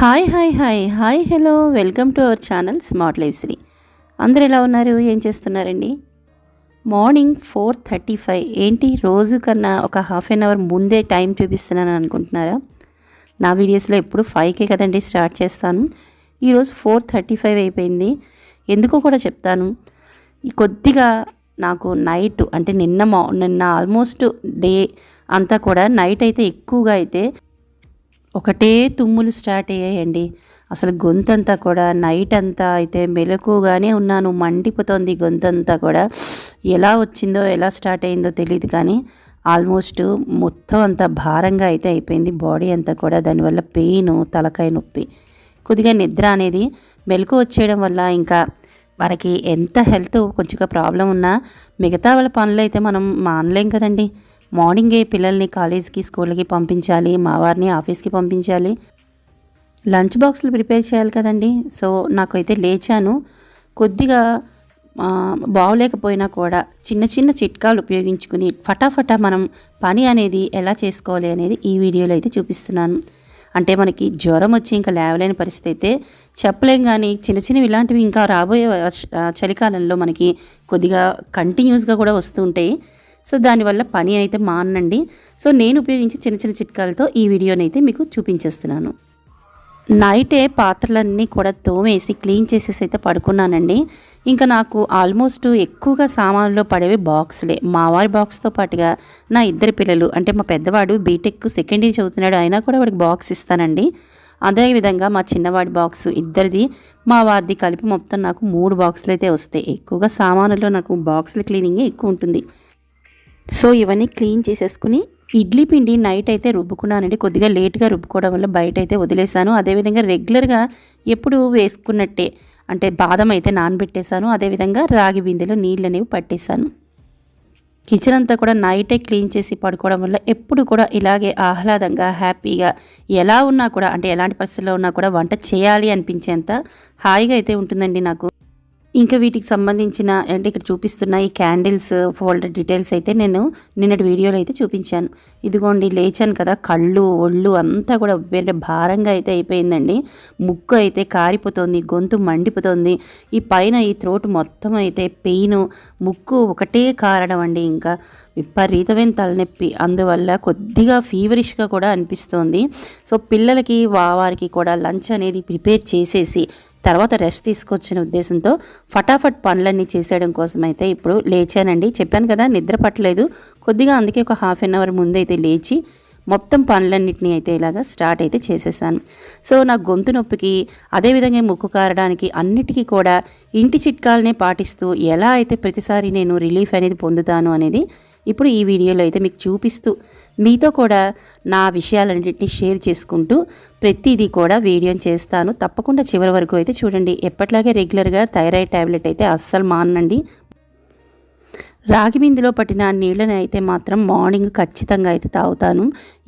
Hi hi hi. Hi hello. Welcome to our channel smart life Sri అందరు ఎలా ఉన్నారు? ఏం చేస్తున్నారండి? Morning four thirty five. ఏంటి? రోజు కన్నా ఒక హాఫ్ అన్ అవర్ ముందే టైం చూపిస్తున్నాను అనుకుంటున్నారా? నా వీడియోస్లో ఎప్పుడు ఫైవ్కే కదండి స్టార్ట్ చేస్తాను. ఈరోజు ఫోర్ థర్టీ ఫైవ్ అయిపోయింది. ఎందుకో కూడా చెప్తాను. కొద్దిగా నాకు నైట్ అంటే నిన్న మా నిన్న ఆల్మోస్ట్ డే అంతా కూడా నైట్ అయితే ఎక్కువగా అయితే ఒకటే తుమ్ములు స్టార్ట్ అయ్యాయండి. అసలు గొంతంతా కూడా నైట్ అంతా అయితే మెలకుగానే ఉన్నాను మండిపోతుంది గొంతంతా కూడా. ఎలా వచ్చిందో ఎలా స్టార్ట్ అయిందో తెలియదు కానీ ఆల్మోస్ట్ మొత్తం అంత భారంగా అయితే అయిపోయింది. బాడీ అంతా కూడా దానివల్ల పెయిన్ తలకాయ నొప్పి. కొద్దిగా నిద్ర అనేది మెలకు వచ్చేయడం వల్ల ఇంకా మనకి ఎంత హెల్త్ కొంచెంగా ప్రాబ్లం ఉన్నా మిగతా వాళ్ళ పనులు అయితే మనం మానలేం కదండి. మార్నింగే పిల్లల్ని కాలేజీకి స్కూల్కి పంపించాలి మా వారిని ఆఫీస్కి పంపించాలి. లంచ్ బాక్సులు ప్రిపేర్ చేయాలి కదండి. సో నాకైతే లేచాను. కొద్దిగా బాగోలేకపోయినా కూడా చిన్న చిన్న చిట్కాలు ఉపయోగించుకుని ఫటాఫటా మనం పని అనేది ఎలా చేసుకోవాలి అనేది ఈ వీడియోలో అయితే చూపిస్తున్నాను. అంటే మనకి జ్వరం వచ్చి ఇంకా లేవలేని పరిస్థితి అయితే చెప్పలేం కానీ చిన్న చిన్నవి ఇలాంటివి ఇంకా రాబోయే వర్ష- చలికాలంలో మనకి కొద్దిగా కంటిన్యూస్గా కూడా వస్తూ ఉంటాయి. సో దానివల్ల పని అయితే మానండి. సో నేను ఉపయోగించే చిన్న చిన్న చిట్కాలతో ఈ వీడియోని అయితే మీకు చూపించేస్తున్నాను. నైటే పాత్రలన్నీ కూడా తోమేసి క్లీన్ చేసేసి అయితే పడుకున్నానండి. ఇంకా నాకు ఆల్మోస్ట్ ఎక్కువగా సామాన్లో పడేవి బాక్స్లే. మావారి బాక్స్తో పాటుగా నా ఇద్దరు పిల్లలు అంటే మా పెద్దవాడు బీటెక్ సెకండ్ ఇయర్ చదువుతున్నాడు అయినా కూడా వాడికి బాక్స్ ఇస్తానండి. అదేవిధంగా మా చిన్నవాడి బాక్స్ ఇద్దరిది. మా వారిది కలిపి మొత్తం నాకు మూడు బాక్సులు అయితే వస్తాయి. ఎక్కువగా సామానుల్లో నాకు బాక్సుల క్లీనింగే ఎక్కువ ఉంటుంది. సో ఇవన్నీ క్లీన్ చేసేసుకుని ఇడ్లీ పిండి నైట్ అయితే రుబ్బుకున్నానండి. కొద్దిగా లేట్గా రుబ్బుకోవడం వల్ల బయట అయితే వదిలేశాను అదేవిధంగా రెగ్యులర్గా ఎప్పుడు వేసుకున్నట్టే అంటే బాదం అయితే నానబెట్టేశాను అదేవిధంగా రాగి బిందెలో నీళ్ళు అనేవి పట్టేశాను కిచెన్ అంతా కూడా నైటే క్లీన్ చేసి పడుకోవడం వల్ల ఎప్పుడు కూడా ఇలాగే ఆహ్లాదంగా హ్యాపీగా ఎలా ఉన్నా కూడా అంటే ఎలాంటి పరిస్థితుల్లో ఉన్నా కూడా వంట చేయాలి అనిపించేంత హాయిగా అయితే ఉంటుందండి నాకు. ఇంకా వీటికి సంబంధించిన అంటే ఇక్కడ చూపిస్తున్న ఈ క్యాండిల్స్ ఫోల్డర్ డీటెయిల్స్ అయితే నేను నిన్నటి వీడియోలో అయితే చూపించాను. ఇదిగోండి లేచాను కదా కళ్ళు ఒళ్ళు అంతా కూడా వేరే భారంగా అయితే అయిపోయిందండి. ముక్కు అయితే కారిపోతుంది గొంతు మండిపోతుంది. ఈ పైన ఈ త్రోట్ మొత్తం అయితే పెయిన్ ముక్కు ఒకటే కారణం అండి ఇంకా. విపరీతమైన తలనొప్పి అందువల్ల కొద్దిగా ఫీవరిష్గా కూడా అనిపిస్తోంది. సో పిల్లలకి వా- వారికి కూడా లంచ్ అనేది ప్రిపేర్ చేసేసి తర్వాత రెస్ట్ తీసుకొచ్చిన ఉద్దేశంతో ఫటాఫట్ పనులన్నీ చేసేయడం కోసం అయితే ఇప్పుడు లేచానండి. చెప్పాను కదా నిద్ర పట్టలేదు. కొద్దిగా అందుకే ఒక హాఫ్ అన్ అవర్ ముందు అయితే లేచి మొత్తం పనులన్నింటినీ అయితే ఇలాగా స్టార్ట్ అయితే చేసేసాను. సో నా గొంతు నొప్పికి అదేవిధంగా ముక్కు కారడానికి అన్నిటికీ కూడా ఇంటి చిట్కాలనే పాటిస్తూ ఎలా అయితే ప్రతిసారి నేను రిలీఫ్ అనేది పొందుతాను అనేది ఇప్పుడు ఈ వీడియోలో అయితే మీకు చూపిస్తూ మీతో కూడా నా విషయాలన్నింటినీ షేర్ చేసుకుంటూ ప్రతిదీ కూడా వీడియోని చేస్తాను. తప్పకుండా చివరి వరకు అయితే చూడండి. ఎప్పట్లాగే రెగ్యులర్గా థైరాయిడ్ ట్యాబ్లెట్ అయితే అస్సలు మానండి రాగి బిందులో పట్టిన నీళ్ళని అయితే మాత్రం మార్నింగ్ ఖచ్చితంగా అయితే తాగుతాను.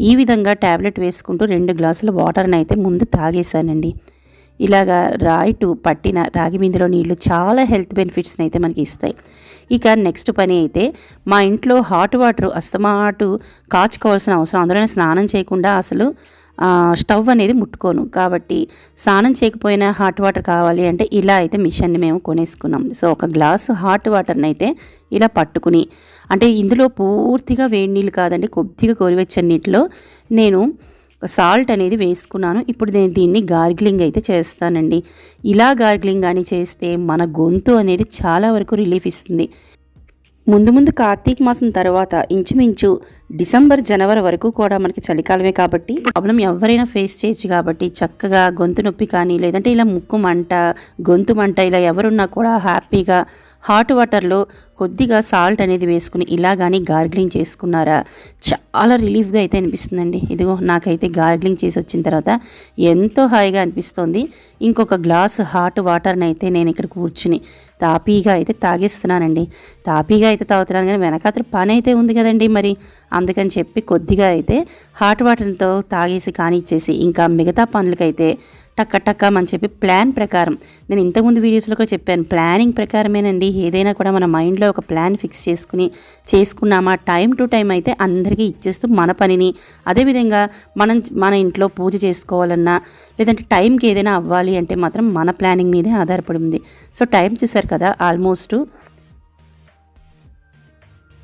ఈ విధంగా ట్యాబ్లెట్ వేసుకుంటూ రెండు గ్లాసుల వాటర్ని అయితే ముందు తాగేశానండి. ఇలాగా రాయిటు పట్టిన రాగి బిందులో నీళ్ళు చాలా హెల్త్ బెనిఫిట్స్ని అయితే మనకి ఇస్తాయి. ఇక నెక్స్ట్ పని అయితే మా ఇంట్లో హాట్ వాటర్ అస్తమాటు కాచుకోవాల్సిన అవసరం. అందులోనే స్నానం చేయకుండా అసలు స్టవ్ అనేది ముట్టుకోను. కాబట్టి స్నానం చేయకపోయినా హాట్ వాటర్ కావాలి అంటే ఇలా అయితే మిషన్ని మేము కొనేసుకున్నాం. సో ఒక గ్లాసు హాట్ వాటర్ని అయితే ఇలా పట్టుకుని అంటే ఇందులో పూర్తిగా వేడి నీళ్ళు కాదండి కొద్దిగా గోరువెచ్చని నీటిలో నేను సాల్ట్ అనేది వేసుకున్నాను. ఇప్పుడు నేను దీన్ని గార్గిలింగ్ అయితే చేస్తానండి. ఇలా గార్గిలింగ్ కానీ చేస్తే మన గొంతు అనేది చాలా వరకు రిలీఫ్ ఇస్తుంది. ముందు ముందు కార్తీక మాసం తర్వాత ఇంచుమించు డిసెంబర్ జనవరి వరకు కూడా మనకి చలికాలమే కాబట్టి ప్రాబ్లం ఎవరైనా ఫేస్ చేయొచ్చు కాబట్టి చక్కగా గొంతు నొప్పి కానీ లేదంటే ఇలా ముక్కు మంట గొంతు మంట ఇలా ఎవరున్నా కూడా హ్యాపీగా హాట్ వాటర్లో కొద్దిగా సాల్ట్ అనేది వేసుకుని ఇలా కానీ గార్గిలింగ్ చేసుకున్నారా? చాలా రిలీఫ్గా అయితే అనిపిస్తుందండి. ఇదిగో నాకైతే గార్గిలింగ్ చేసి వచ్చిన తర్వాత ఎంతో హాయిగా అనిపిస్తోంది. ఇంకొక గ్లాస్ హాట్ వాటర్ని అయితే నేను ఇక్కడ కూర్చుని తాపీగా అయితే తాగేస్తున్నానండి. తాపీగా అయితే తాగుతున్నాను కానీ వెనకాతల పని అయితే ఉంది కదండి మరి. అందుకని చెప్పి కొద్దిగా అయితే హాట్ వాటర్తో తాగేసి కానిచ్చేసి ఇంకా మిగతా పనులకైతే టక్క టక్క అని చెప్పి ప్లాన్ ప్రకారం. నేను ఇంతకుముందు వీడియోస్లో కూడా చెప్పాను ప్లానింగ్ ప్రకారమేనండి. ఏదైనా కూడా మన మైండ్లో ఒక ప్లాన్ ఫిక్స్ చేసుకుని చేసుకున్నామా? టైం టు టైం అయితే అందరికీ ఇచ్చేస్తూ మన పనిని. అదేవిధంగా మనం మన ఇంట్లో పూజ చేసుకోవాలన్నా లేదంటే టైంకి ఏదైనా అవ్వాలి అంటే మాత్రం మన ప్లానింగ్ మీదే ఆధారపడి ఉంది. సో టైం చూసారు కదా ఆల్మోస్ట్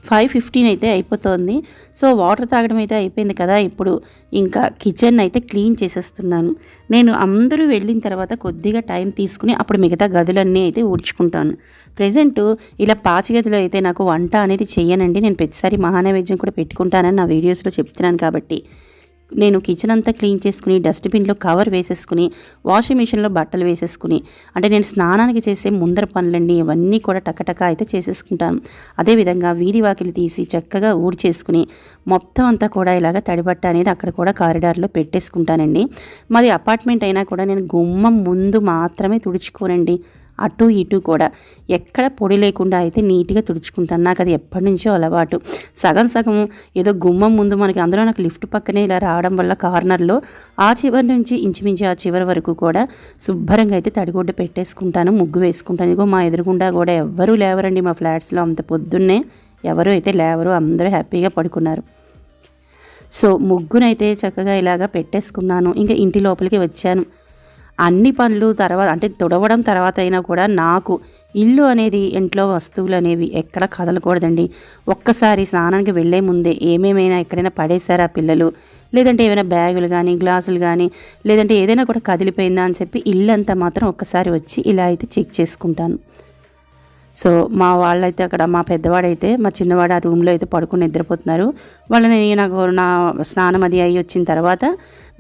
ఫైవ్ ఫిఫ్టీన్ అయితే అయిపోతుంది. సో వాటర్ తాగడం అయితే అయిపోయింది కదా. ఇప్పుడు ఇంకా కిచెన్ అయితే క్లీన్ చేసేస్తున్నాను. నేను అందరూ వెళ్ళిన తర్వాత కొద్దిగా టైం తీసుకుని అప్పుడు మిగతా గదులన్నీ అయితే ఊడ్చుకుంటాను. ప్రజెంట్ ఇలా పాచి గదిలో అయితే నాకు వంట అనేది చేయనండి నేను ప్రతిసారి మహానైవేద్యం కూడా పెట్టుకుంటానని నా వీడియోస్లో చెప్తున్నాను కాబట్టి. నేను కిచెన్ అంతా క్లీన్ చేసుకుని డస్ట్బిన్లో కవర్ వేసేసుకుని వాషింగ్ మిషన్లో బట్టలు వేసేసుకుని అంటే నేను స్నానానికి చేసే ముందర పనులన్నీ ఇవన్నీ కూడా టకటక అయితే చేసేసుకుంటాను. అదేవిధంగా వీధి వాకిలి తీసి చక్కగా ఊడ్చేసుకుని మొత్తం అంతా కూడా ఇలాగ తడిబట్ట అనేది అక్కడ కూడా కారిడార్లో పెట్టేసుకుంటానండి. మాది అపార్ట్మెంట్ అయినా కూడా నేను గుమ్మం ముందు మాత్రమే తుడుచుకోనండి. అటు ఇటు కూడా ఎక్కడ పొడి లేకుండా అయితే నీట్గా తుడుచుకుంటాను. నాకు అది ఎప్పటి నుంచో అలవాటు. సగం సగం ఏదో గుమ్మం ముందు మనకి అందులో నాకు లిఫ్ట్ పక్కనే ఇలా రావడం వల్ల కార్నర్లో ఆ చివరి నుంచి ఇంచుమించు ఆ చివరి వరకు కూడా శుభ్రంగా అయితే తడిగుడ్డ పెట్టేసుకుంటాను ముగ్గు వేసుకుంటాను. ఇదిగో మా ఎదురుగుండా కూడా ఎవ్వరూ లేవరండి మా ఫ్లాట్స్లో. అంత పొద్దున్నే ఎవరు అయితే లేవరు అందరూ హ్యాపీగా పడుకున్నారు. సో ముగ్గునైతే చక్కగా ఇలాగా పెట్టేసుకున్నాను. ఇంకా ఇంటి లోపలికి వచ్చాను. అన్ని పనులు తర్వాత అంటే తుడవడం తర్వాత అయినా కూడా నాకు ఇల్లు అనేది ఇంట్లో వస్తువులు అనేవి ఎక్కడ కదలకూడదండి. ఒక్కసారి స్నానానికి వెళ్ళే ముందే ఏమేమైనా ఎక్కడైనా పడేశారా పిల్లలు? లేదంటే ఏమైనా బ్యాగులు కానీ గ్లాసులు కానీ లేదంటే ఏదైనా కూడా కదిలిపోయిందా అని చెప్పి ఇల్లు అంతా మాత్రం ఒక్కసారి వచ్చి ఇలా అయితే చెక్ చేసుకుంటాను. సో మా వాళ్ళైతే అక్కడ మా పెద్దవాడైతే మా చిన్నవాడు ఆ రూమ్లో అయితే పడుకుని నిద్రపోతున్నారు. వాళ్ళని నాకు నా స్నానం అది అయ్యి వచ్చిన తర్వాత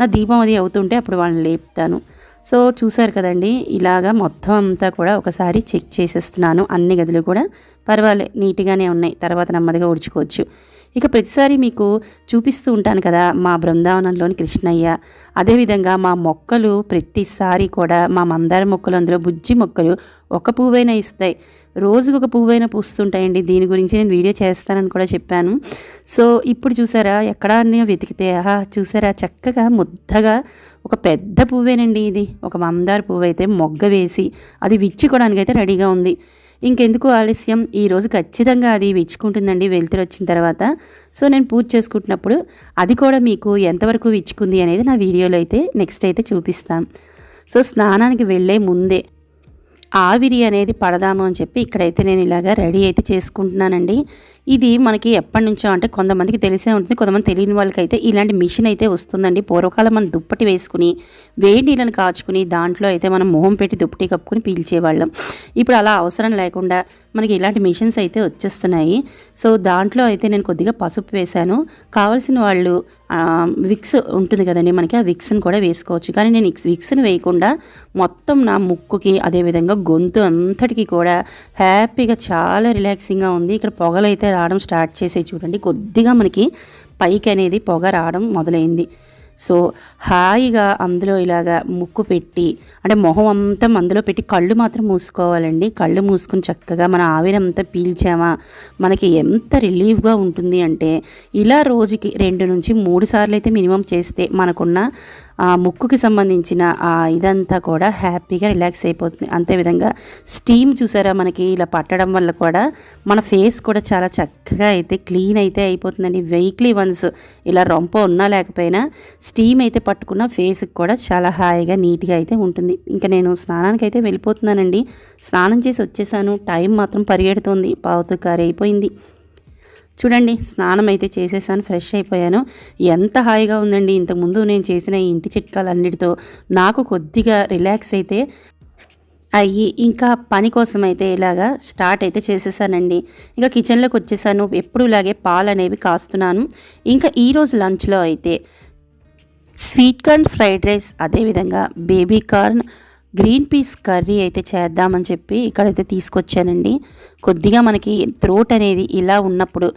నా దీపం అది అవుతుంటే అప్పుడు వాళ్ళని లేపుతాను. సో చూసారు కదండి ఇలాగా మొత్తం అంతా కూడా ఒకసారి చెక్ చేసేస్తున్నాను. అన్ని గదులు కూడా పర్వాలే నీట్గానే ఉన్నాయి. తర్వాత నెమ్మదిగా ఉడుచుకోవచ్చు ఇక ప్రతిసారి మీకు చూపిస్తూ ఉంటాను కదా మా బృందావనంలోని కృష్ణయ్య. అదేవిధంగా మా మొక్కలు ప్రతిసారి కూడా మా మందార మొక్కలు అందులో బుజ్జి మొక్కలు ఒక పువ్వైనా ఇస్తాయి. రోజుకు ఒక పువ్వైనా పూస్తుంటాయండి. దీని గురించి నేను వీడియో చేస్తానని కూడా చెప్పాను. సో ఇప్పుడు చూసారా ఎక్కడ వెతికితే ఆహా చూసారా చక్కగా ముద్దగా ఒక పెద్ద పువ్వేనండి ఇది. ఒక మందార పువ్వు అయితే మొగ్గ వేసి అది విచ్చుకోవడానికైతే రెడీగా ఉంది. ఇంకెందుకు ఆలస్యం? ఈరోజు ఖచ్చితంగా అది విచ్చుకుంటుందండి వెలుతురు వచ్చిన తర్వాత. సో నేను పూజ చేసుకుంటున్నప్పుడు అది కూడా మీకు ఎంతవరకు విచ్చుకుంది అనేది నా వీడియోలో అయితే నెక్స్ట్ అయితే చూపిస్తాను సో స్నానానికి వెళ్ళే ముందే ఆవిరి అనేది పడదాము అని చెప్పి ఇక్కడైతే నేను ఇలాగా రెడీ అయితే చేసుకుంటున్నానండి. ఇది మనకి ఎప్పటి నుంచో అంటే కొంతమందికి తెలిసే ఉంటుంది కొంతమంది తెలియని వాళ్ళకైతే ఇలాంటి మిషన్ అయితే వస్తుందండి. పూర్వకాలం మనం దుప్పటి వేసుకుని వేడి నీళ్ళని కాచుకుని దాంట్లో అయితే మనం మొహం పెట్టి దుప్పటి కప్పుకుని పీల్చేవాళ్ళం. ఇప్పుడు అలా అవసరం లేకుండా మనకి ఇలాంటి మిషన్స్ అయితే వచ్చేస్తున్నాయి. సో దాంట్లో అయితే నేను కొద్దిగా పసుపు వేశాను. కావాల్సిన వాళ్ళు విక్స్ ఉంటుంది కదండి మనకి ఆ విక్స్ని కూడా వేసుకోవచ్చు. కానీ నేను విక్స్ని వేయకుండా మొత్తం నా ముక్కుకి అదేవిధంగా గొంతు అంతటికి కూడా హ్యాపీగా చాలా రిలాక్సింగ్గా ఉంది. ఇక్కడ పొగలైతే రావడం స్టార్ట్ చేసే చూడండి. కొద్దిగా మనకి పైకి అనేది పొగ రావడం మొదలైంది. సో హాయిగా అందులో ఇలాగా ముక్కు పెట్టి అంటే మొహం అంతా అందులో పెట్టి కళ్ళు మాత్రం మూసుకోవాలండి. కళ్ళు మూసుకుని చక్కగా మన ఆవిరంతా పీల్చామా మనకి ఎంత రిలీఫ్గా ఉంటుంది అంటే ఇలా రోజుకి రెండు నుంచి మూడు సార్లు అయితే మినిమం చేస్తే మనకున్న ఆ ముక్కుకి సంబంధించిన ఆ ఇదంతా కూడా హ్యాపీగా రిలాక్స్ అయిపోతుంది. అంతేవిధంగా స్టీమ్ చూసారా మనకి ఇలా పట్టడం వల్ల కూడా మన ఫేస్ కూడా చాలా చక్కగా అయితే క్లీన్ అయితే అయిపోతుందండి. వీక్లీ వన్స్ ఇలా రొంప ఉన్నా లేకపోయినా స్టీమ్ అయితే పట్టుకున్న ఫేస్కి కూడా చాలా హాయిగా నీట్గా అయితే ఉంటుంది. ఇంకా నేను స్నానానికి అయితే వెళ్ళిపోతున్నానండి. స్నానం చేసి వచ్చేసాను. టైం మాత్రం పరిగెడుతుంది. పావుతూ కారైపోయింది. అయిపోయింది చూడండి స్నానం అయితే చేసేసాను ఫ్రెష్ అయిపోయాను. ఎంత హాయిగా ఉందండి. ఇంతకుముందు నేను చేసిన ఈ ఇంటి చిట్కాలన్నిటితో నాకు కొద్దిగా రిలాక్స్ అయితే అయ్యి ఇంకా పని కోసం అయితే ఇలాగా స్టార్ట్ అయితే చేసేసానండి. ఇంకా కిచెన్లోకి వచ్చేసాను. ఎప్పుడు ఇలాగే పాలు అనేవి కాస్తున్నాను. ఇంకా ఈరోజు లంచ్లో అయితే స్వీట్ కార్న్ ఫ్రైడ్ రైస్ అదేవిధంగా baby corn green peas curry అయితే చేద్దామని చెప్పి ఇక్కడైతే తీసుకొచ్చానండి. కొద్దిగా మనకి త్రోట్ అనేది ఇలా ఉన్నప్పుడు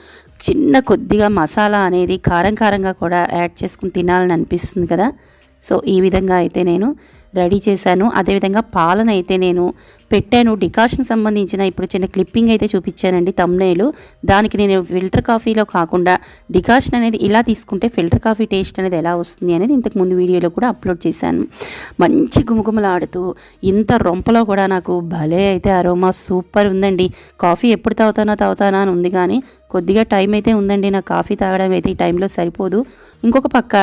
చిన్న కొద్దిగా మసాలా అనేది కారం కారంగా కూడా యాడ్ చేసుకుని తినాలని అనిపిస్తుంది కదా. సో ఈ విధంగా అయితే నేను రెడీ చేశాను. అదేవిధంగా పాలన అయితే నేను పెట్టాను. డికాషన్ సంబంధించిన ఇప్పుడు చిన్న క్లిప్పింగ్ అయితే చూపించానండి తమ్నేలు. దానికి నేను ఫిల్టర్ కాఫీలో కాకుండా డికాషన్ అనేది ఇలా తీసుకుంటే ఫిల్టర్ కాఫీ టేస్ట్ అనేది ఎలా వస్తుంది అనేది ఇంతకు ముందు వీడియోలో కూడా అప్లోడ్ చేశాను. మంచి గుమగుమలాడుతూ ఇంత రొంపలో కూడా నాకు భలే అయితే అరోమా సూపర్ ఉందండి. కాఫీ ఎప్పుడు తాగుతానో తాగుతానా అని ఉంది కానీ కొద్దిగా టైం అయితే ఉందండి. నా కాఫీ తాగడం అయితే ఈ టైంలో సరిపోదు. ఇంకొక పక్క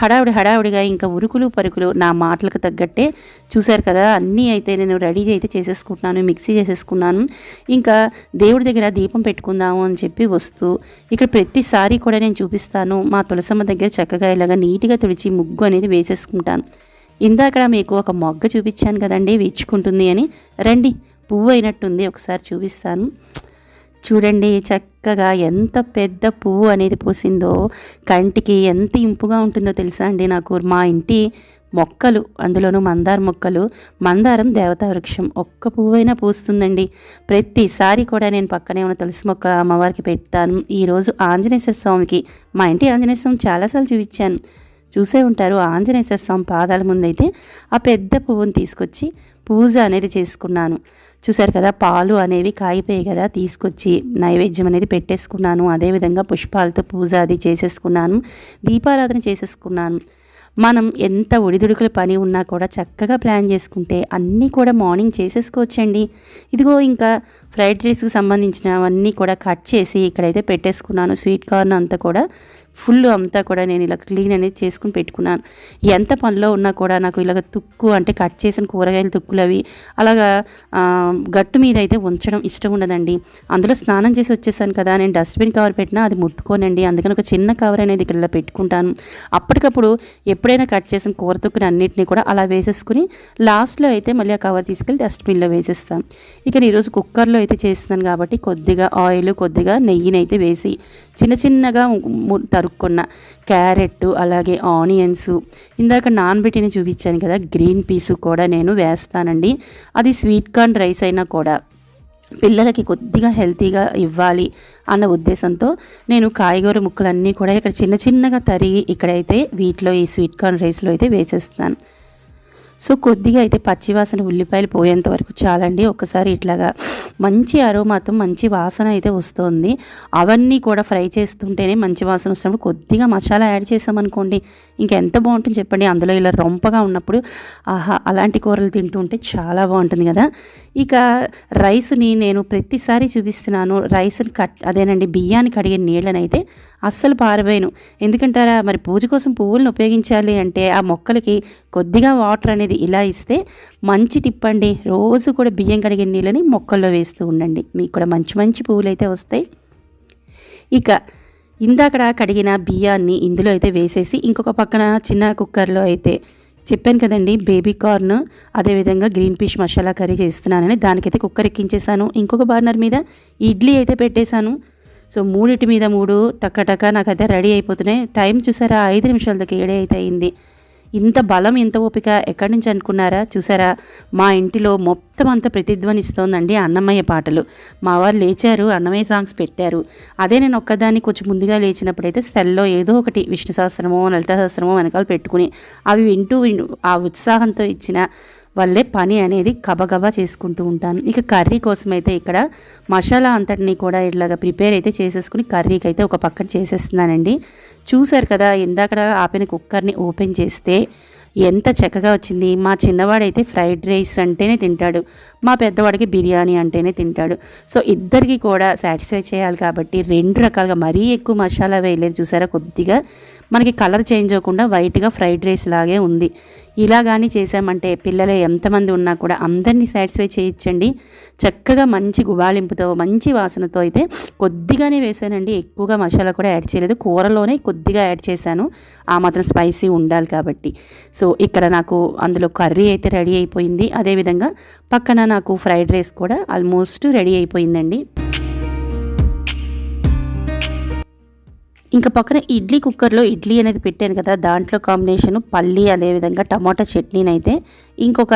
హడావుడి హడావిడిగా ఇంకా ఉరుకులు పరుకులు నా మాటలకు తగ్గట్టే చూశారు కదా. అన్నీ అయితే నేను రెడీ అయితే చేసేసుకుంటున్నాను మిక్సీ చేసేసుకున్నాను. ఇంకా దేవుడి దగ్గర దీపం పెట్టుకుందాము అని చెప్పి వస్తూ ఇక్కడ ప్రతిసారి కూడా నేను చూపిస్తాను. మా తులసమ్మ దగ్గర చక్కగా ఇలాగా నీట్గా తుడిచి ముగ్గు అనేది వేసేసుకుంటాను. ఇందాక మీకు ఒక మొగ్గ చూపించాను కదండి విచ్చుకుంటుంది అని. రండి పువ్వు అయినట్టుంది ఒకసారి చూపిస్తాను. చూడండి చక్కగా ఎంత పెద్ద పువ్వు అనేది పూసిందో కంటికి ఎంత ఇంపుగా ఉంటుందో తెలుసా అండి నాకు. మా ఇంటి మొక్కలు అందులోనూ మందార మొక్కలు మందారం దేవతా వృక్షం ఒక్క పువ్వైనా పూస్తుందండి. ప్రతిసారి కూడా నేను పక్కనే ఉన్న తులసి మొక్క అమ్మవారికి పెడతాను. ఈరోజు ఆంజనేశ్వర స్వామికి మా ఇంటి ఆంజనేయ స్వామి చాలాసార్లు చూపించాను. చూసే ఉంటారు ఆంజనేయ స్వామి పాదాల ముందైతే ఆ పెద్ద పువ్వును తీసుకొచ్చి పూజ అనేది చేసుకున్నాను. చూశారు కదా పాలు అనేవి కాయిపోయాయి కదా తీసుకొచ్చి నైవేద్యం అనేది పెట్టేసుకున్నాను. అదేవిధంగా పుష్పాలతో పూజ అది చేసేసుకున్నాను. దీపారాధన చేసేసుకున్నాను. మనం ఎంత ఒడిదుడుకుల పని ఉన్నా కూడా చక్కగా ప్లాన్ చేసుకుంటే అన్నీ కూడా మార్నింగ్ చేసేసుకోవచ్చండి. ఇదిగో ఇంకా ఫ్రైడ్ రైస్కి సంబంధించినవన్నీ కూడా కట్ చేసి ఇక్కడైతే పెట్టేసుకున్నాను. స్వీట్ కార్న్ అంతా కూడా ఫుల్ అంతా కూడా నేను ఇలా క్లీన్ అనేది చేసుకుని పెట్టుకున్నాను. ఎంత పనిలో ఉన్నా కూడా నాకు ఇలాగ తుక్కు అంటే కట్ చేసిన కూరగాయలు తుక్కులు అవి అలాగా గట్టు మీద అయితే ఉంచడం ఇష్టం ఉండదండి. అందులో స్నానం చేసి వచ్చేసాను కదా నేను డస్ట్బిన్ కవర్ పెట్టినా అది ముట్టుకోనండి. అందుకని ఒక చిన్న కవర్ అనేది ఇక్కడ ఇలా పెట్టుకుంటాను. అప్పటికప్పుడు ఎప్పుడైనా కట్ చేసిన కూర తుక్కుని అన్నింటినీ కూడా అలా వేసేసుకుని లాస్ట్లో అయితే మళ్ళీ ఆ కవర్ తీసుకెళ్ళి డస్ట్బిన్లో వేసేస్తాను. ఇక ఈరోజు కుక్కర్లో అయితే చేస్తున్నాను కాబట్టి కొద్దిగా ఆయిల్ కొద్దిగా నెయ్యిని అయితే వేసి చిన్న చిన్నగా తరుక్కున్న క్యారెట్ అలాగే ఆనియన్స్. ఇందాక నాన్బెట్టిని చూపించాను కదా గ్రీన్ పీసు కూడా నేను వేస్తానండి. అది స్వీట్ కార్న్ రైస్ అయినా కూడా పిల్లలకి కొద్దిగా హెల్తీగా ఇవ్వాలి అన్న ఉద్దేశంతో నేను కాయగూర ముక్కలన్నీ కూడా ఇక్కడ చిన్న చిన్నగా తరిగి ఇక్కడైతే వీటిలో ఈ స్వీట్ కార్న్ రైస్లో అయితే వేసేస్తాను సో కొద్దిగా అయితే పచ్చివాసన ఉల్లిపాయలు పోయేంత వరకు చాలండి. ఒకసారి ఇట్లాగా మంచి అరోమాతో మంచి వాసన అయితే వస్తుంది. అవన్నీ కూడా ఫ్రై చేస్తుంటేనే మంచి వాసన వస్తున్నప్పుడు కొద్దిగా మసాలా యాడ్ చేసామనుకోండి ఇంకెంత బాగుంటుంది చెప్పండి. అందులో ఇలా రొంపగా ఉన్నప్పుడు ఆహా అలాంటి కూరలు తింటుంటే చాలా బాగుంటుంది కదా. ఇక రైస్ని నేను ప్రతిసారి చూపిస్తున్నాను. రైస్ని కట్ అదేనండి బియ్యాన్ని కడిగే నీళ్ళనైతే అస్సలు పారవేయను. ఎందుకంటారా మరి పూజ కోసం పువ్వులను ఉపయోగించాలి అంటే ఆ మొక్కలకి కొద్దిగా వాటర్ అనేది ఇలా ఇస్తే మంచి టిప్ అండి రోజు కూడా బియ్యం కడిగిన నీళ్ళని మొక్కల్లో వేస్తూ ఉండండి. మీకు కూడా మంచి మంచి పువ్వులు అయితే వస్తాయి. ఇక ఇందాకడ కడిగిన బియ్యాన్ని ఇందులో అయితే వేసేసి ఇంకొక పక్కన చిన్న కుక్కర్లో అయితే చెప్పాను కదండి బేబీ కార్న్ అదేవిధంగా గ్రీన్ పీష్ మసాలా కర్రీ చేస్తున్నానని దానికైతే కుక్కర్ ఎక్కించేసాను ఇంకొక బర్నర్ మీద ఇడ్లీ అయితే పెట్టేశాను. సో మూడింటి మీద మూడు టక్కటక్క నాకు నాకైతే రెడీ అయిపోతున్నాయి. టైం చూసారా? ఐదు నిమిషాలకి ఏడే అయితే అయింది. ఇంత బలం ఇంత ఓపిక ఎక్కడి నుంచి అనుకున్నారా? చూసారా? మా ఇంటిలో మొత్తం అంత ప్రతిధ్వనిస్తోందండి అన్నమయ్య పాటలు. మా వారు లేచారు అన్నమయ్య సాంగ్స్ పెట్టారు. అదే నేను ఒక్కదాన్ని కొంచెం ముందుగా లేచినప్పుడైతే సెల్లో ఏదో ఒకటి విష్ణు సహస్రమో లలిత సహస్రమో వెనకాల పెట్టుకుని అవి వింటూ ఆ ఉత్సాహంతో ఇచ్చిన వల్లే పని అనేది గబగబా చేసుకుంటూ ఉంటాను ఇక కర్రీ కోసం అయితే ఇక్కడ మసాలా అంతటిని కూడా ఇట్లాగా ప్రిపేర్ అయితే చేసేసుకుని కర్రీకి అయితే ఒక పక్కన చేసేస్తున్నానండి. చూశారు కదా ఇందాక ఆపిన కుక్కర్ని ఓపెన్ చేస్తే ఎంత చక్కగా వచ్చింది. మా చిన్నవాడైతే ఫ్రైడ్ రైస్ అంటేనే తింటాడు. మా పెద్దవాడికి బిర్యానీ అంటేనే తింటాడు. సో ఇద్దరికి కూడా సాటిస్ఫై చేయాలి కాబట్టి రెండు రకాలుగా మరీ ఎక్కువ మసాలా వేయలేదు. చూసారా? కొద్దిగా మనకి కలర్ చేంజ్ అవ్వకుండా వైట్గా ఫ్రైడ్ రైస్ లాగే ఉంది. ఇలా కానీ చేసామంటే పిల్లలు ఎంతమంది ఉన్నా కూడా అందరినీ సాటిస్ఫై చేయించండి. చక్కగా మంచి గుబాళింపుతో మంచి వాసనతో అయితే కొద్దిగానే వేసానండి. ఎక్కువగా మసాలా కూడా యాడ్ చేయలేదు. కూరలోనే కొద్దిగా యాడ్ చేశాను. ఆ మాత్రం స్పైసీ ఉండాలి కాబట్టి. సో ఇక్కడ నాకు అందులో కర్రీ అయితే రెడీ అయిపోయింది. అదేవిధంగా పక్కన నాకు ఫ్రైడ్ రైస్ కూడా ఆల్మోస్ట్ రెడీ అయిపోయిందండి. ఇంకా పక్కన ఇడ్లీ కుక్కర్లో ఇడ్లీ అనేది పెట్టాను కదా దాంట్లో కాంబినేషన్ పల్లి అదేవిధంగా టమాటా చట్నీని అయితే ఇంకొక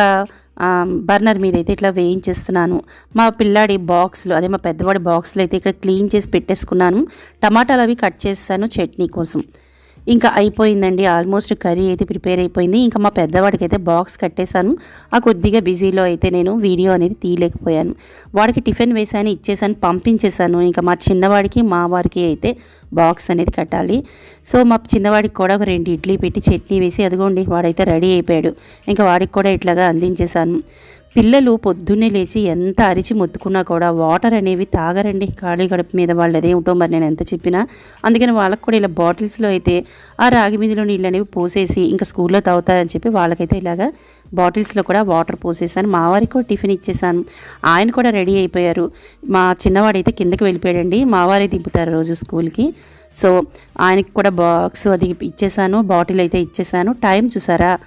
బర్నర్ మీద అయితే ఇట్లా వేయించేస్తున్నాను. మా పిల్లాడి బాక్స్లో అదే మా పెద్దవాడి బాక్స్లో అయితే ఇక్కడ క్లీన్ చేసి పెట్టేసుకున్నాను. టమాటాలు అవి కట్ చేస్తాను చట్నీ కోసం. ఇంకా అయిపోయిందండి. ఆల్మోస్ట్ కర్రీ అయితే ప్రిపేర్ అయిపోయింది. ఇంకా మా పెద్దవాడికి అయితే బాక్స్ కట్టేశాను. ఆ కొద్దిగా బిజీలో అయితే నేను వీడియో అనేది తీయలేకపోయాను. వాడికి టిఫిన్ వేసాను ఇచ్చేసాను పంపించేశాను. ఇంకా మా చిన్నవాడికి మా వారికి అయితే బాక్స్ అనేది కట్టాలి. సో మా చిన్నవాడికి కూడా ఒక రెండు ఇడ్లీ పెట్టి చట్నీ వేసి అదిగోండి వాడైతే రెడీ అయిపోయాడు. ఇంకా వాడికి కూడా ఇట్లాగా అందించేశాను. పిల్లలు పొద్దున్నే లేచి ఎంత అరిచి మొత్తుకున్నా కూడా వాటర్ అనేవి తాగరండి. ఖాళీ గడుపు మీద వాళ్ళు అదేమిటో మరి నేను ఎంత చెప్పినా. అందుకని వాళ్ళకి కూడా ఇలా బాటిల్స్లో అయితే ఆ రాగి మీదలో నీళ్ళు అనేవి పోసేసి ఇంకా స్కూల్లో తాగుతారని చెప్పి వాళ్ళకైతే ఇలాగా బాటిల్స్లో కూడా వాటర్ పోసేసాను. మా వారికి కూడా టిఫిన్ ఇచ్చేసాను. ఆయన కూడా రెడీ అయిపోయారు. మా చిన్నవాడైతే కిందకి వెళ్ళిపోయాడండి. మా వారే దింపుతారు రోజు స్కూల్కి. సో ఆయనకి కూడా బాక్స్ అది ఇచ్చేసాను బాటిల్ అయితే ఇచ్చేసాను. టైం చూసారా?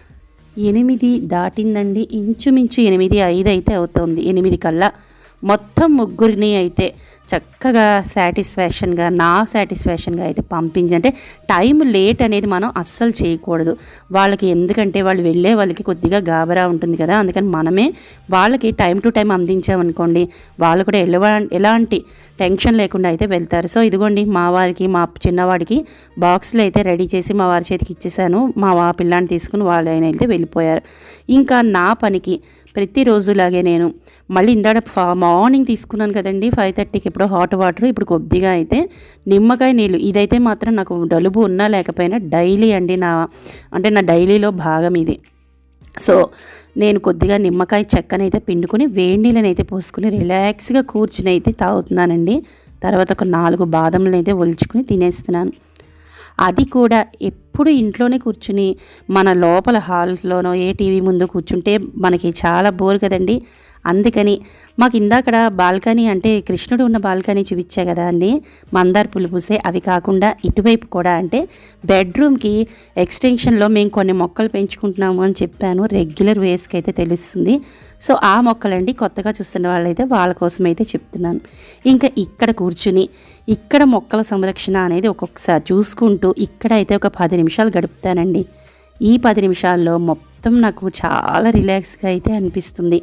ఎనిమిది దాటిందండి. ఇంచుమించు ఎనిమిది ఐదు అయితే అవుతుంది. ఎనిమిది కల్లా. మొత్తం ముగ్గురిని అయితే చక్క చక్కగా సాటిస్ఫాక్షన్గా నా సాటిస్ఫాక్షన్గా అయితే పంపించి అంటే టైం లేట్ అనేది మనం అస్సలు చేయకూడదు. వాళ్ళకి ఎందుకంటే వాళ్ళు వెళ్ళే వాళ్ళకి కొద్దిగా గాబరా ఉంటుంది కదా అందుకని మనమే వాళ్ళకి టైం టు టైం అందించామనుకోండి వాళ్ళు కూడా ఎలా ఎలాంటి టెన్షన్ లేకుండా అయితే వెళ్తారు. సో ఇదిగోండి మా వారికి మా చిన్నవాడికి బాక్స్లో అయితే రెడీ చేసి మా వారి చేతికి ఇచ్చేసాను. మా వా పిల్లాన్ని తీసుకుని వాళ్ళు ఆయన అయితే వెళ్ళిపోయారు. ఇంకా నా పనికి ప్రతిరోజులాగే నేను మళ్ళీ ఇందాడ మార్నింగ్ తీసుకున్నాను కదండి ఫైవ్ థర్టీకి ఎప్పుడో హాట్ వాటర్ ఇప్పుడు కొద్దిగా అయితే నిమ్మకాయ నీళ్ళు. ఇదైతే మాత్రం నాకు డలుబు ఉన్నా లేకపోయినా డైలీ అండి నా అంటే నా డైలీలో భాగం ఇది. సో నేను కొద్దిగా నిమ్మకాయ చెక్కనైతే పిండుకొని వేడి నీళ్ళని అయితే పోసుకుని రిలాక్స్గా కూర్చుని అయితే తాగుతున్నానండి. తర్వాత ఒక నాలుగు బాదంలను అయితే ఒలుచుకుని తినేస్తున్నాను. అది కూడా ఎప్పుడు ఇంట్లోనే కూర్చుని మన లోపల హాల్స్లోనో ఏ టీవీ ముందు కూర్చుంటే మనకి చాలా బోర్ కదండి. అందుకని మాకు ఇందాకడ బాల్కనీ అంటే కృష్ణుడు ఉన్న బాల్కనీ చూపించా కదా అండి. మందార్ పులు పూసే అవి కాకుండా ఇటువైపు కూడా అంటే బెడ్రూమ్కి ఎక్స్టెన్షన్లో మేము కొన్ని మొక్కలు పెంచుకుంటున్నాము అని చెప్పాను. రెగ్యులర్ వేస్కి అయితే తెలుస్తుంది. సో ఆ మొక్కలండి కొత్తగా చూస్తున్న వాళ్ళైతే వాళ్ళ కోసం అయితే చెప్తున్నాను. ఇంకా ఇక్కడ కూర్చుని ఇక్కడ మొక్కల సంరక్షణ అనేది ఒక్కొక్కసారి చూసుకుంటూ ఇక్కడ అయితే ఒక పది నిమిషాలు నిమిషాలు గడుపుతానండి. ఈ పది నిమిషాల్లో మొత్తం నాకు చాలా రిలాక్స్గా అయితే అనిపిస్తుంది.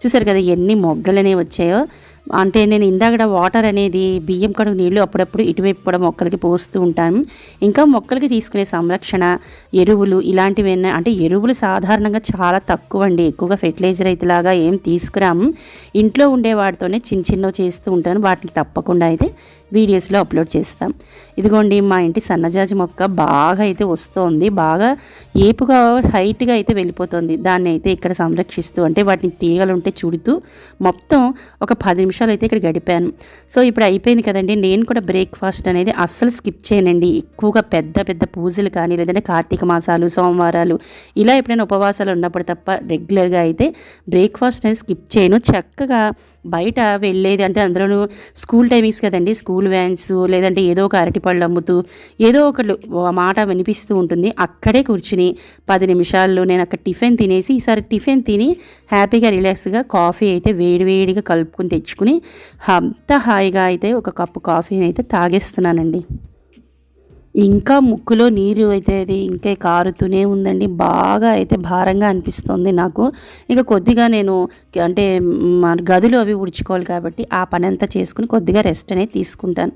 చూసారు కదా ఎన్ని మొగ్గలనే వచ్చాయో? అంటే నేను ఇందాక వాటర్ అనేది బియ్యం కడుగు నీళ్ళు అప్పుడప్పుడు ఇటువైపు కూడా మొక్కలకి పోస్తూ ఉంటాను ఇంకా మొక్కలకి తీసుకునే సంరక్షణ ఎరువులు ఇలాంటివి అంటే ఎరువులు సాధారణంగా చాలా తక్కువ అండి ఎక్కువగా ఫెర్టిలైజర్ అయితే లాగా ఏం తీసుకురాము. ఇంట్లో ఉండే వాటితోనే చిన్న చిన్నవి చేస్తూ ఉంటాను. వాటికి తప్పకుండా అయితే వీడియోస్లో అప్లోడ్ చేస్తాం. ఇదిగోండి మా ఇంటి సన్నజాజి మొక్క బాగా అయితే వస్తోంది. బాగా ఏపుగా హైట్గా అయితే వెళ్ళిపోతుంది. దాన్ని అయితే ఇక్కడ సంరక్షిస్తూ అంటే వాటిని తీగలు ఉంటే చుడుతూ మొత్తం ఒక పది నిమిషాలు అయితే ఇక్కడ గడిపాను. సో ఇప్పుడు అయిపోయింది కదండి. నేను కూడా బ్రేక్ఫాస్ట్ అనేది అస్సలు స్కిప్ చేయనండి. ఎక్కువగా పెద్ద పెద్ద పూజలు కానీ లేదంటే కార్తీక మాసాలు సోమవారాలు ఇలా ఎప్పుడైనా ఉపవాసాలు ఉన్నప్పుడు తప్ప రెగ్యులర్గా అయితే బ్రేక్ఫాస్ట్ అనేది స్కిప్ చేయను. చక్కగా బయట వెళ్ళేది అంటే అందులోనూ స్కూల్ టైమింగ్స్ కదండి. స్కూల్ వ్యాన్స్ లేదంటే ఏదో ఒక అరటిపళ్ళు అమ్ముతూ ఏదో ఒకళ్ళు మాట వినిపిస్తూ ఉంటుంది. అక్కడే కూర్చుని పది నిమిషాల్లో నేను అక్కడ టిఫిన్ తినేసి ఈసారి టిఫిన్ తిని హ్యాపీగా రిలాక్స్గా కాఫీ అయితే వేడివేడిగా కలుపుకొని తెచ్చుకుని అంత హాయిగా అయితే ఒక కప్పు కాఫీని అయితే తాగేస్తున్నానండి. ఇంకా ముక్కులో నీరు అయితే అది ఇంకా కారుతూనే ఉందండి. బాగా అయితే భారంగా అనిపిస్తుంది నాకు. ఇక కొద్దిగా నేను అంటే గదులు అవి ఉడుచుకోవాలి కాబట్టి ఆ పని అంతా చేసుకుని కొద్దిగా రెస్ట్ అనేది తీసుకుంటాను.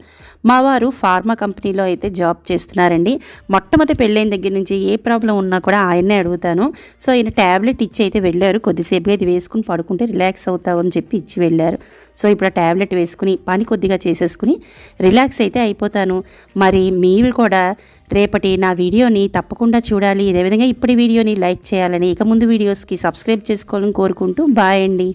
మా వారు ఫార్మా కంపెనీలో అయితే జాబ్ చేస్తున్నారండి. మొట్టమొదటి పెళ్ళైన దగ్గర నుంచి ఏ ప్రాబ్లం ఉన్నా కూడా ఆయన్నే అడుగుతాను. సో ఈయన ట్యాబ్లెట్ ఇచ్చి అయితే వెళ్ళారు. కొద్దిసేపుగా ఇది వేసుకుని పడుకుంటే రిలాక్స్ అవుతావు అని చెప్పి ఇచ్చి వెళ్ళారు. సో ఇప్పుడు ఆ ట్యాబ్లెట్ వేసుకుని పని కొద్దిగా చేసేసుకుని రిలాక్స్ అయితే అయిపోతాను. మరి మీరు కూడా రేపటి నా వీడియోని తప్పకుండా చూడాలి. ఇదే విధంగా ఇప్పటి వీడియోని లైక్ చేయాలని ఇక ముందు వీడియోస్కి సబ్స్క్రైబ్ చేసుకోవాలని కోరుకుంటూ బాయ్ అండి.